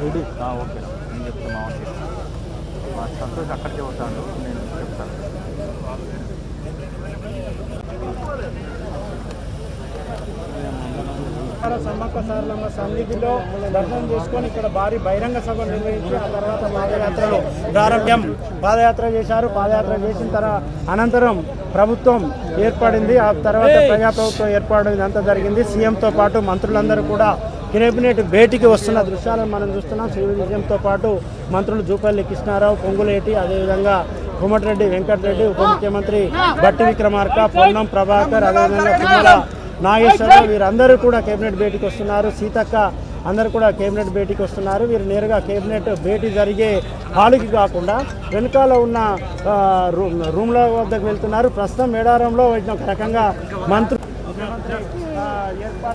Ready okay. నేను చెప్తాను మా మా సంతోష్ అక్కడికే వస్తాను నేను చెప్తాను. సమ్మక్క సారలమ్మ సన్నిధిలో దర్శనం చేసుకొని ఇక్కడ భారీ బహిరంగ సభ నిర్వహించి ఆ తర్వాత పాదయాత్రలో ప్రారంభం. పాదయాత్ర చేశారు. పాదయాత్ర చేసిన తర్వాత అనంతరం ప్రభుత్వం ఏర్పడింది. ఆ తర్వాత ప్రజాప్రభుత్వం ఏర్పడింది అంతా జరిగింది. సీఎంతో పాటు మంత్రులందరూ కూడా కేబినెట్ భేటీకి వస్తున్న దృశ్యాలను మనం చూస్తున్నాం. శ్రీ విజయంతో పాటు మంత్రులు జూపల్లి కృష్ణారావు పొంగులేటి అదేవిధంగా కోమటిరెడ్డి వెంకటరెడ్డి ఉప ముఖ్యమంత్రి బట్టి విక్రమార్క పొన్నం ప్రభాకర్ అదేవిధంగా తుమ్మల నాగేశ్వరరావు వీరందరూ కూడా కేబినెట్ భేటీకి వస్తున్నారు. సీతక్క అందరూ కూడా కేబినెట్ భేటీకి వస్తున్నారు. వీరు నేరుగా కేబినెట్ భేటీ జరిగే హాలుకి కాకుండా వెనుకాల ఉన్న రూమ్ రూమ్ల వద్దకు వెళ్తున్నారు. ప్రస్తుతం మేడారంలో ఒక రకంగా మంత్రి ఏర్పాటు